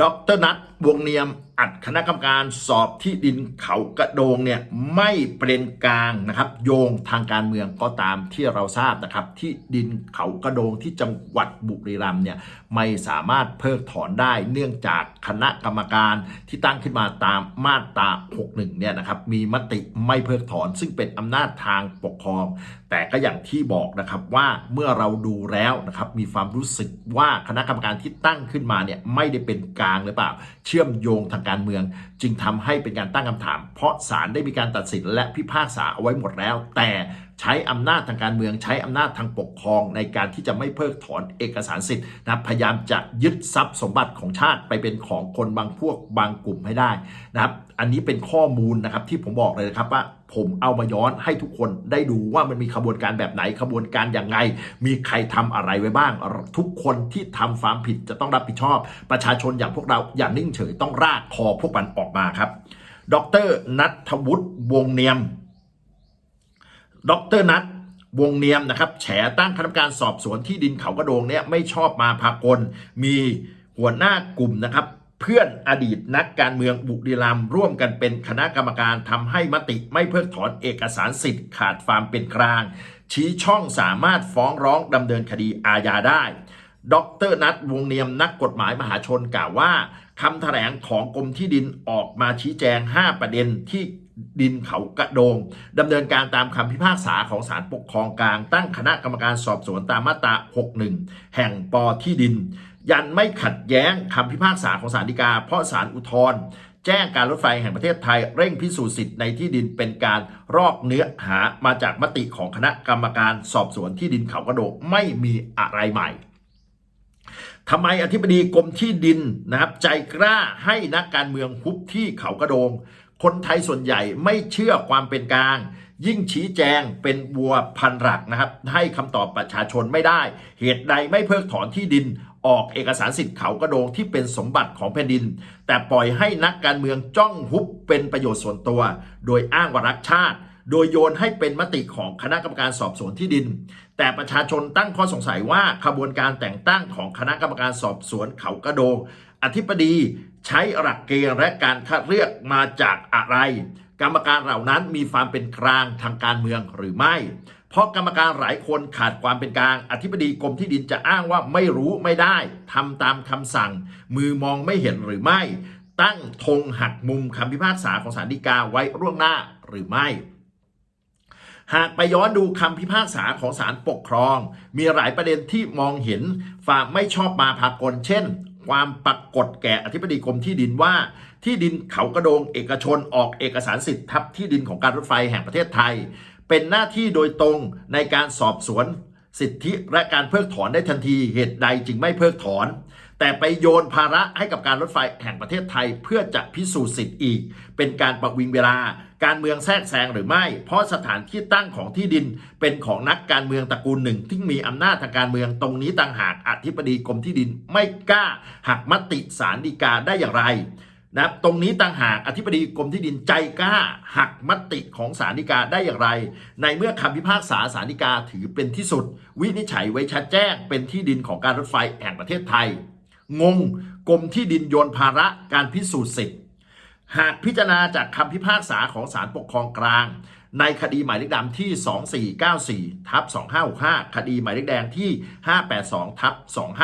ดรนัทวงเนียมอัดคณะกรรมการสอบที่ดินเขากระโดงเนี่ยไม่เป็นกลางนะครับ โยงทางการเมืองก็ตามที่เราทราบนะครับ ที่ดินเขากระโดงที่จังหวัดบุรีรัมย์เนี่ยไม่สามารถเพิกถอนได้เนื่องจากคณะกรรมการที่ตั้งขึ้นมาตามมาตรา 61 เนี่ยนะครับมีมติไม่เพิกถอนซึ่งเป็นอำนาจทางปกครอง แต่ก็อย่างที่บอกนะครับว่าเมื่อเราดูแล้วนะครับมีความรู้สึกว่าคณะกรรมการที่ตั้งขึ้นมาเนี่ยไม่ได้เป็นกลางหรือเปล่า เชื่อมโยงทางการเมือง จึงทำให้เป็นการตั้งคำถาม เพราะศาลได้มีการตัดสินและพิพากษาเอาไว้หมดแล้ว แต่ ใช้อำนาจทางการเมือง ใช้อำนาจทางปกครองในการที่จะไม่เพิกถอนเอกสารสิทธิ์นะพยายามจะยึดทรัพย์สมบัติของชาติไปเป็นของคนบางพวกบางกลุ่มให้ได้นะครับ อันนี้เป็นข้อมูลนะครับที่ผมบอกเลยนะครับว่าผมเอามาย้อนให้ทุกคนได้ดูว่ามันมีขบวนการแบบไหนขบวนการอย่างไง มีใครทำอะไรไว้บ้าง ทุกคนที่ทำความผิดจะต้องรับผิดชอบ ประชาชนอย่างพวกเราอย่านิ่งเฉยต้องรากคอพวกมันออกมาครับ ดรนัทวุฒิวงเนียม ดรนัทวงเนียมนะครับแฉตั้งคณะกรรมการสอบสวนที่ดินเขากระโดงเนี่ยไม่ชอบมาพากล มีหัวหน้ากลุ่มนะครับ เพื่อนอดีตนักการเมืองบุรีรัมย์ร่วมกันเป็นคณะกรรมการทำให้มติไม่เพิกถอนเอกสารสิทธิ์ขาดความเป็นกลาง ชี้ช่องสามารถฟ้องร้องดำเนินคดีอาญาได้ดรนัทวงเนียมนักกฎหมายมหาชนกล่าวว่าคำแถลงของกรมที่ดินออกมาชี้แจง 5 ประเด็นที่ ดินเขากระโดงดำเนินการตามคำพิพากษาของศาลปกครองกลาง ตั้งคณะกรรมการสอบสวนตามมาตรา 61 แห่งปอที่ดิน ยันไม่ขัดแย้งคำพิพากษาของศาลฎีกา เพราะศาลอุทธรณ์แจ้งการรถไฟแห่งประเทศไทยเร่งพิสูจน์สิทธิ์ในที่ดินเป็นการรอกเนื้อหามาจากมติของคณะกรรมการสอบสวนที่ดินเขากระโดงไม่มีอะไรใหม่ทำไมอธิบดีกรมที่ดินนะครับใจกล้าให้นักการเมืองฮุบที่เขากระโดง คนไทยส่วนใหญ่ไม่เชื่อความเป็นกลาง ยิ่งชี้แจงเป็นบัวพันหลักนะครับ ให้คำตอบประชาชนไม่ได้ เหตุใดไม่เพิกถอนที่ดินออกเอกสารสิทธิ์เขากระโดงที่เป็นสมบัติของแผ่นดิน แต่ปล่อยให้นักการเมืองจ้องฮุบเป็นประโยชน์ส่วนตัว โดยอ้างว่ารักชาติ โดยโยนให้เป็นมติของคณะกรรมการสอบสวนที่ดิน แต่ประชาชนตั้งข้อสงสัยว่าขบวนการแต่งตั้งของคณะกรรมการสอบสวนเขากระโดงอธิบดีใช้หลักเกณฑ์และการคัดเลือกมาจากอะไร กรรมการเหล่านั้นมีความเป็นกลางทางการเมืองหรือไม่ เพราะกรรมการหลายคนขาดความเป็นกลาง อธิบดีกรมที่ดินจะอ้างว่าไม่รู้ไม่ได้ทำตามคำสั่ง มือมองไม่เห็นหรือไม่ ตั้งธงหักมุมคำพิพากษาของศาลฎีกาไว้ล่วงหน้าหรือไม่ หากไปย้อนดูคำพิพากษาของศาลปกครอง มีหลายประเด็นที่มองเห็นฝ่าไม่ชอบมาพากลเช่น ความปรากฏแก่อธิบดีกรมที่ดินว่า ที่ดินเขากระโดงเอกชนออกเอกสารสิทธิ์ทับที่ดินของการรถไฟแห่งประเทศไทย เป็นหน้าที่โดยตรงในการสอบสวน สิทธิและการเพิกถอนได้ทันทีเหตุใดจึงไม่เพิกถอน แต่ไปโยนภาระให้กับการรถไฟแห่งประเทศไทยเพื่อจะพิสูจน์สิทธิ์อีก เป็นการประวิงเวลา การเมืองแทรกแซงหรือไม่ เพราะสถานที่ตั้งของที่ดินเป็นของนักการเมืองตระกูลหนึ่ง ที่มีอำนาจทางการเมืองตรงนี้ต่างหากอธิบดีกรมที่ดินไม่กล้าหักมติสารดีกาได้อย่างไร นะครับตรงนี้ต่างหากอธิบดีกรมที่ดินใจกล้า หักมติของศาลฎีกาได้อย่างไร ในเมื่อคำพิพากษาศาลฎีกาถือเป็นที่สุด วินิจฉัยไว้ชัดแจ้ง เป็นที่ดินของการรถไฟแห่งประเทศไทย งงกรมที่ดินโยนภาระการพิสูจน์สิทธิ์หากพิจารณาจากคำพิพากษาของศาลปกครองกลาง ในคดีหมายเลขดำที่ 2494ทับ2565 คดีหมายเลขแดงที่ 582ทับ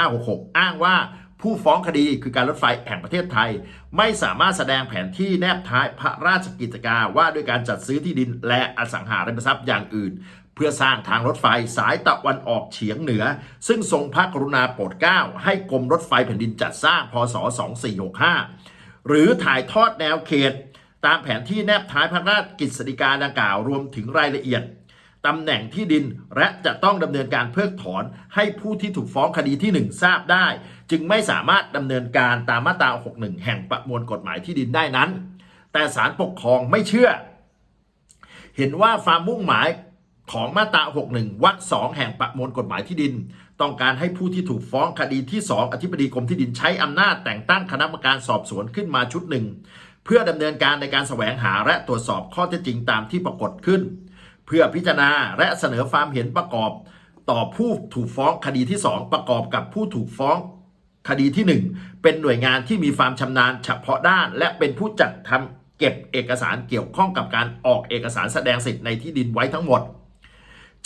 2566 อ้างว่า ผู้ฟ้องคดีคือการรถไฟแห่งประเทศไทย ไม่สามารถแสดงแผนที่แนบท้ายพระราชกิจการว่าด้วยการจัดซื้อที่ดินและอสังหาริมทรัพย์อย่างอื่น เพื่อสร้างทางรถไฟสายตะวันออกเฉียงเหนือ ซึ่งทรงพระกรุณาโปรดเกล้าให้กรมรถไฟแผ่นดินจัดสร้างพศ 2465 หรือถ่ายทอดแนวเขต ตามแผนที่แนบท้ายพระราชกฤษฎีกาดังกล่าวรวมถึงรายละเอียด ตำแหน่งที่ดิน และจะต้องดำเนินการเพิกถอนให้ผู้ที่ถูกฟ้องคดีที่ 1 ทราบได้ จึงไม่สามารถดำเนินการตามมาตรา 61 แห่งประมวลกฎหมายที่ดินได้นั้น แต่ศาลปกครองไม่เชื่อ เห็นว่าความมุ่งหมายของมาตรา 61 วรรคสองแห่งประมวลกฎหมายที่ดิน ต้องการให้ผู้ที่ถูกฟ้องคดีที่ 2 อธิบดีกรมที่ดินใช้อำนาจแต่งตั้งคณะกรรมการสอบสวนขึ้นมาชุดหนึ่ง เพื่อดำเนินการในการแสวงหาและตรวจสอบข้อเท็จจริงตามที่ปรากฏขึ้น เพื่อพิจารณาและเสนอความเห็นประกอบต่อผู้ถูกฟ้องคดีที่ 2 ประกอบกับผู้ถูกฟ้องคดีที่ 1 เป็นหน่วยงานที่มีความชำนาญเฉพาะด้าน และเป็นผู้จัดทำเก็บเอกสารเกี่ยวข้องกับการออกเอกสารแสดงสิทธิ์ในที่ดินไว้ทั้งหมด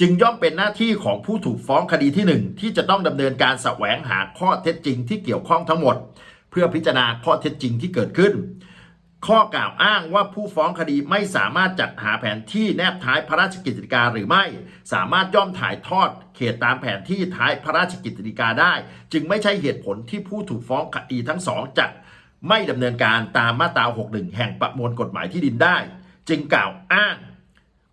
จึงย่อมเป็นหน้าที่ของผู้ถูกฟ้องคดีที่ 1 ที่จะต้องดำเนินการแสวงหาข้อเท็จจริงที่เกี่ยวข้องทั้งหมด เพื่อพิจารณาข้อเท็จจริงที่เกิดขึ้น ข้อกล่าวอ้างว่าผู้ฟ้องคดีไม่สามารถจัดหาแผนที่แนบท้ายพระราชกิจการหรือไม่ สามารถย่อมถ่ายทอดเขตตามแผนที่ท้ายพระราชกิจการได้ จึงไม่ใช่เหตุผลที่ผู้ถูกฟ้องคดีทั้งสองจะไม่ดำเนินการตามมาตรา 61 แห่งประมวลกฎหมายที่ดินได้ จึงกล่าวอ้าง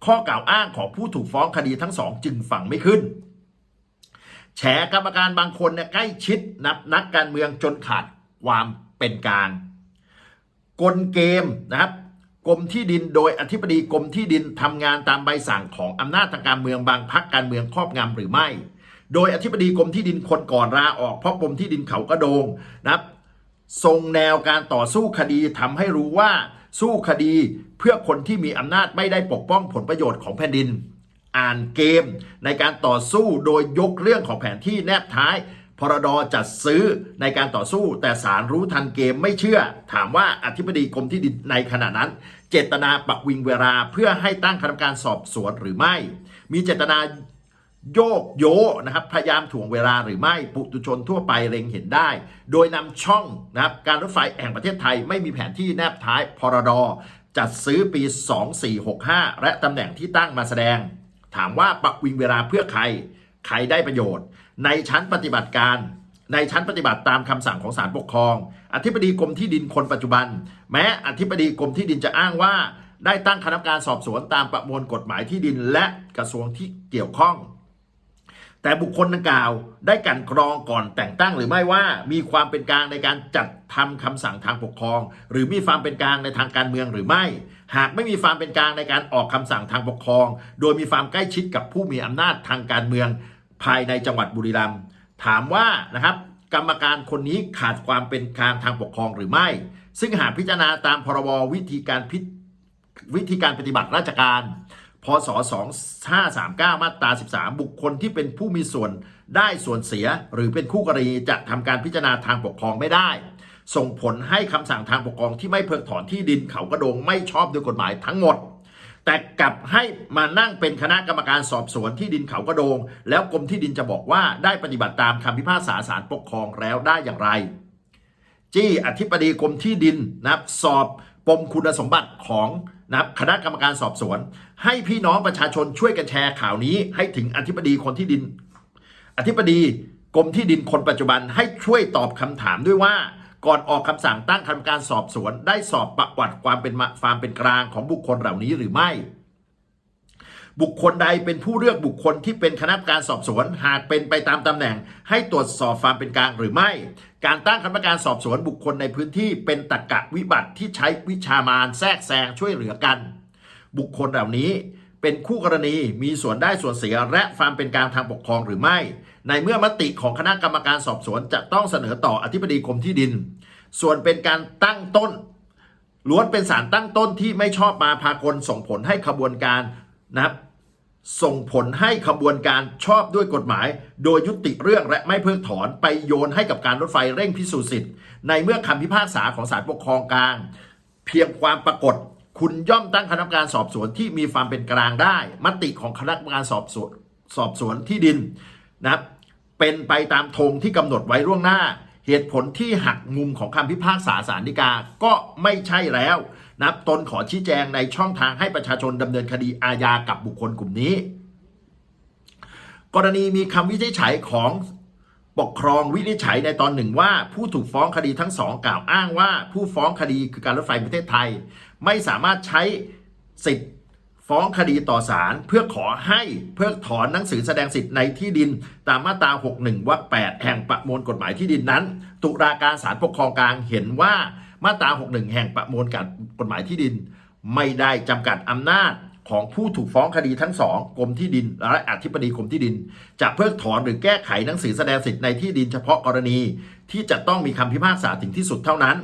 ข้อกล่าวอ้างของผู้ถูกฟ้องคดีทั้งสองจึงฟังไม่ขึ้นแฉกรรมการบางคนเนี่ยใกล้ชิดนับนักการเมืองจนขาดความเป็นกลาง กลเกมนะครับกรมที่ดินโดยอธิบดีกรมที่ดินทำงานตามใบสั่งของอำนาจทางการเมืองบางพักการเมืองครอบงำหรือไม่ โดยอธิบดีกรมที่ดินคนก่อนลาออกเพราะกรมที่ดินเขากระโดงนะครับทรงแนวการต่อสู้คดีทำให้รู้ว่าสู้คดีเพื่อคนที่มีอำนาจไม่ได้ปกป้องผลประโยชน์ของแผ่นดิน อ่านเกมในการต่อสู้โดยยกเรื่องของแผนที่แนบท้าย พรดจัดซื้อในการต่อสู้ แต่ศาลรู้ทันเกมไม่เชื่อ ถามว่าอธิบดีกรมที่ดินในขณะนั้น เจตนาปักวิงเวลาเพื่อให้ตั้งคณะกรรมการสอบสวนหรือไม่ มีเจตนาโยกโยนะครับพยายามถ่วงเวลาหรือไม่ปุตุชนทั่วไปเล็งเห็นได้ โดยนำช่องนะครับการรถไฟแห่งประเทศไทยไม่มีแผนที่แนบท้ายพรดจัดซื้อปี 2465 และตำแหน่งที่ตั้งมาแสดง ถามว่าปักวิงเวลาเพื่อใคร ใครได้ประโยชน์ ในชั้นปฏิบัติการ ในชั้นปฏิบัติตามคำสั่งของศาลปกครอง อธิบดีกรมที่ดินคนปัจจุบัน แม้อธิบดีกรมที่ดินจะอ้างว่า ได้ตั้งคณะกรรมการสอบสวนตามประมวลกฎหมายที่ดินและกระทรวงที่เกี่ยวข้อง แต่บุคคลดังกล่าวได้กันกรองก่อนแต่งตั้งหรือไม่ว่ามีความเป็นกลางในการจัดทำคำสั่งทางปกครอง หรือมีความเป็นกลางในทางการเมืองหรือไม่ หากไม่มีความเป็นกลางในการออกคำสั่งทางปกครอง โดยมีความใกล้ชิดกับผู้มีอำนาจทางการเมือง ภายในจังหวัดบุรีรัมย์ถามว่านะครับ กรรมการคนนี้ขาดความเป็นกลางทางปกครองหรือไม่ ซึ่งหากพิจารณาตามพรบวิธีการพิวิธีการปฏิบัติราชการ พศ 2539 มาตรา 13 บุคคลที่เป็นผู้มีส่วนได้ส่วนเสีย หรือเป็นคู่กรณีจะทำการพิจารณาทางปกครองไม่ได้ ส่งผลให้คำสั่งทางปกครองที่ไม่เพิกถอนที่ดินเขากระโดงไม่ชอบด้วยกฎหมายทั้งหมด แต่กลับให้มานั่งเป็นคณะกรรมการสอบสวนที่ดินเขากระโดง แล้วกรมที่ดินจะบอกว่าได้ปฏิบัติตามคำพิพากษาศาลปกครองแล้วได้อย่างไร จี้อธิบดีกรมที่ดินนะครับสอบปมคุณสมบัติของนะครับคณะกรรมการสอบสวน ให้พี่น้องประชาชนช่วยกันแชร์ข่าวนี้ ให้ถึงอธิบดีคนที่ดิน อธิบดีกรมที่ดินคนปัจจุบันให้ช่วยตอบคำถามด้วยว่า ก่อนออกคำสั่งตั้งคณะกรรมการสอบสวน ได้สอบประวัติความเป็นมาความเป็นกลางของบุคคลเหล่านี้หรือไม่ บุคคลใดเป็นผู้เลือกบุคคลที่เป็นคณะกรรมการสอบสวน หากเป็นไปตามตำแหน่ง ให้ตรวจสอบความเป็นกลางหรือไม่ การตั้งคณะกรรมการสอบสวนบุคคลในพื้นที่เป็นตรกะวิบัติที่ใช้วิชามารแทรกแซงช่วยเหลือกัน บุคคลเหล่านี้เป็นคู่กรณีมีส่วนได้ส่วนเสียและความเป็นกลางทางปกครองหรือไม่ ในเมื่อมติของคณะกรรมการสอบสวนจะต้องเสนอต่ออธิบดีกรมที่ดิน ส่วนเป็นการตั้งต้นล้วนเป็นสารตั้งต้นที่ไม่ชอบมาพากลส่งผลให้ขบวนการนะครับส่งผลให้ขบวนการชอบด้วยกฎหมาย โดยยุติเรื่องและไม่เพิกถอนไปโยนให้กับการรถไฟเร่งพิสูจน์สิทธิ์ในเมื่อคำพิพากษาของศาลปกครองกลาง เพียงความปรากฏ คุณย่อมตั้งคณะกรรมการสอบสวนที่มีความเป็นกลางได้ มติของคณะกรรมการสอบสวนสอบสวนที่ดินนะเป็นไปตามธงที่กำหนดไว้ล่วงหน้า เหตุผลที่หักมุมของคำพิพากษาศาลฎีกาก็ไม่ใช่แล้วนะครับตนขอชี้แจงในช่องทางให้ประชาชนดำเนินคดีอาญากับบุคคลกลุ่มนี้ กรณีมีคำวินิจฉัยของปกครองวินิจฉัยในตอนหนึ่งว่า ผู้ถูกฟ้องคดีทั้งสองกล่าวอ้างว่า ผู้ฟ้องคดีคือการรถไฟประเทศไทย ไม่สามารถใช้สิทธิ์ ฟ้องคดีต่อศาลเพื่อขอให้เพิกถอนหนังสือแสดงสิทธิ์ในที่ดิน ตามมาตรา 61วรรค8แห่งประมวลกฎหมายที่ดินนั้น ตุลาการศาลปกครองกลางเห็นว่ามาตรา 61 แห่งประมวลกฎหมายที่ดิน ไม่ได้จำกัดอำนาจของผู้ถูกฟ้องคดีทั้งสองกรมที่ดิน และอธิบดีกรมที่ดิน จะเพิกถอนหรือแก้ไขหนังสือแสดงสิทธิ์ในที่ดินเฉพาะกรณี ที่จะต้องมีคำพิพากษาถึงที่สุดเท่านั้น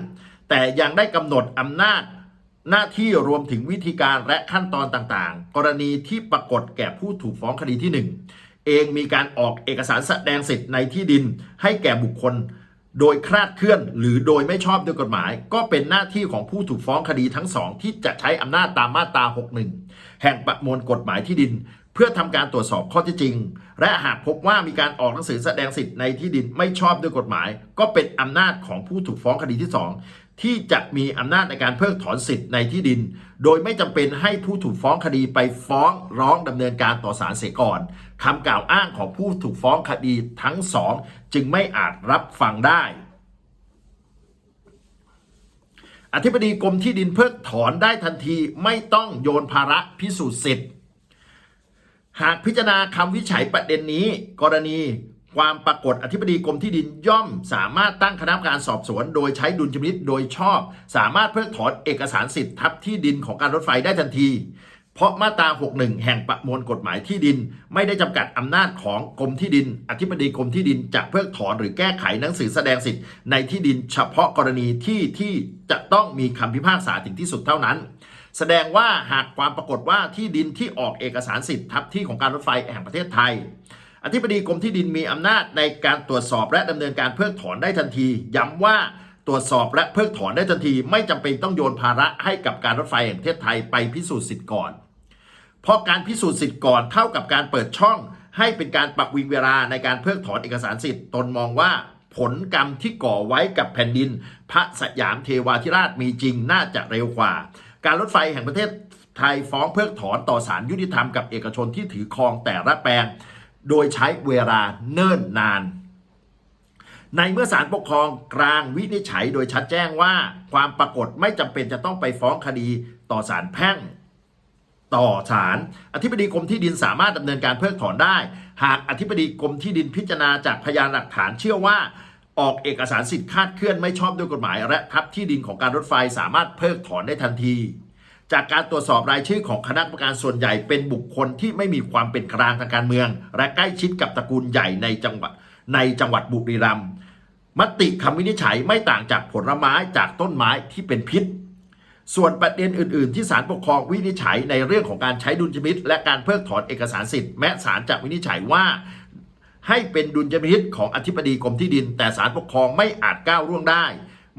แต่ยังได้กำหนดอำนาจ หน้าที่รวมถึงวิธีการและขั้นตอนต่างๆ กรณีที่ปรากฏแก่ผู้ถูกฟ้องคดีที่ 1 เองมีการออกเอกสารแสดงสิทธิ์ในที่ดิน ให้แก่บุคคล โดยคลาดเคลื่อน หรือโดยไม่ชอบด้วยกฎหมาย ก็เป็นหน้าที่ของผู้ถูกฟ้องคดีทั้งสองที่จะใช้อำนาจตามมาตรา 61 แห่งประมวลกฎหมายที่ดิน เพื่อทำการตรวจสอบข้อเท็จจริง และหากพบว่ามีการออกหนังสือแสดงสิทธิ์ในที่ดินไม่ชอบด้วยกฎหมาย ก็เป็นอำนาจของผู้ถูกฟ้องคดีที่สอง ที่จะมีอำนาจในการเพิกถอนสิทธิ์ในที่ดิน โดยไม่จำเป็นให้ผู้ถูกฟ้องคดีไปฟ้องร้องดำเนินการต่อศาลเสียก่อนคำกล่าวอ้างของผู้ถูกฟ้องคดีทั้งสองจึงไม่อาจรับฟังได้ อธิบดีกรมที่ดินเพิกถอนได้ทันทีไม่ต้องโยนภาระพิสูจน์สิทธิ์ หากพิจารณาคำวิจัยประเด็นนี้ กรณี ความปรากฏอธิบดีกรมที่ดินย่อมสามารถตั้งคณะกรรมการสอบสวน โดยใช้ดุลยพินิจโดยชอบ สามารถเพิกถอนเอกสารสิทธิ์ทับที่ดินของการรถไฟได้ทันที เพราะมาตรา 61 แห่งประมวลกฎหมายที่ดิน ไม่ได้จำกัดอำนาจของกรมที่ดิน อธิบดีกรมที่ดินจะเพิกถอนหรือแก้ไขหนังสือแสดงสิทธิ์ในที่ดิน เฉพาะกรณีที่ที่จะต้องมีคำพิพากษาถึงที่สุดเท่านั้นแสดงว่าหากความปรากฏว่าที่ดินที่ออกเอกสารสิทธิ์ทับที่ของการรถไฟแห่งประเทศไทย อธิบดีกรมที่ดินมีอำนาจในการตรวจสอบและดำเนินการเพิกถอนได้ทันที ย้ำว่าตรวจสอบและเพิกถอนได้ทันที ไม่จำเป็นต้องโยนภาระให้กับการรถไฟแห่งประเทศไทยไปพิสูจน์สิทธิ์ก่อน เพราะการพิสูจน์สิทธิ์ก่อนเท่ากับการเปิดช่อง ให้เป็นการปักวิงเวลาในการเพิกถอนเอกสารสิทธิ์ตนมองว่าผลกรรมที่ก่อไว้กับแผ่นดิน พระสยามเทวาธิราชมีจริงน่าจะเร็วกว่า การรถไฟแห่งประเทศไทยฟ้องเพิกถอนต่อศาลยุติธรรมกับเอกชนที่ถือครองแต่ละแปลง โดยใช้เวลาเนิ่นนาน ในเมื่อศาลปกครองกลางวินิจฉัยโดยชัดแจ้งว่า ความปรากฏไม่จำเป็นจะต้องไปฟ้องคดีต่อศาลแพ่ง ต่อศาลอธิบดีกรมที่ดินสามารถดำเนินการเพิกถอนได้ หากอธิบดีกรมที่ดินพิจารณาจากพยานหลักฐานเชื่อว่าออกเอกสารสิทธิ์คาดเคลื่อนไม่ชอบด้วยกฎหมาย และทับที่ดินของการรถไฟสามารถเพิกถอนได้ทันที จากการตรวจสอบรายชื่อของคณะกรรมการส่วนใหญ่เป็นบุคคลที่ไม่มีความเป็นกลางทางการเมือง และใกล้ชิดกับตระกูลใหญ่ในจังหวัดในจังหวัดบุรีรัมย์มติคำวินิจฉัยไม่ต่างจากผลไม้จากต้นไม้ที่เป็นพิษ ส่วนประเด็นอื่น ๆ ที่ศาลปกครองวินิจฉัยในเรื่องของการใช้ดุลยพินิจและการเพิกถอนเอกสารสิทธิ์แม้ศาลจะวินิจฉัยว่า ให้เป็นดุลยพินิจของอธิบดีกรมที่ดิน แต่ศาลปกครองไม่อาจก้าวล่วงได้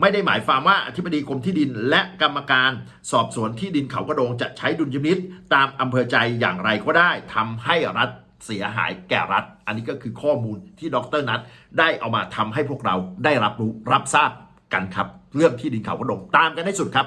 ไม่ได้หมายความว่าอธิบดีกรมที่ดิน และกรรมการสอบสวนที่ดินเขากระโดงจะใช้ดุลยพินิษตามอำเภอใจอย่างไรก็ได้ทำให้รัฐเสียหายแก่รัฐ อันนี้ก็คือข้อมูลที่ดรนัทได้เอามาทำให้พวกเราได้รับรู้รับทราบกันครับ เรื่องที่ดินเขากระโดงตามกันให้สุดครับ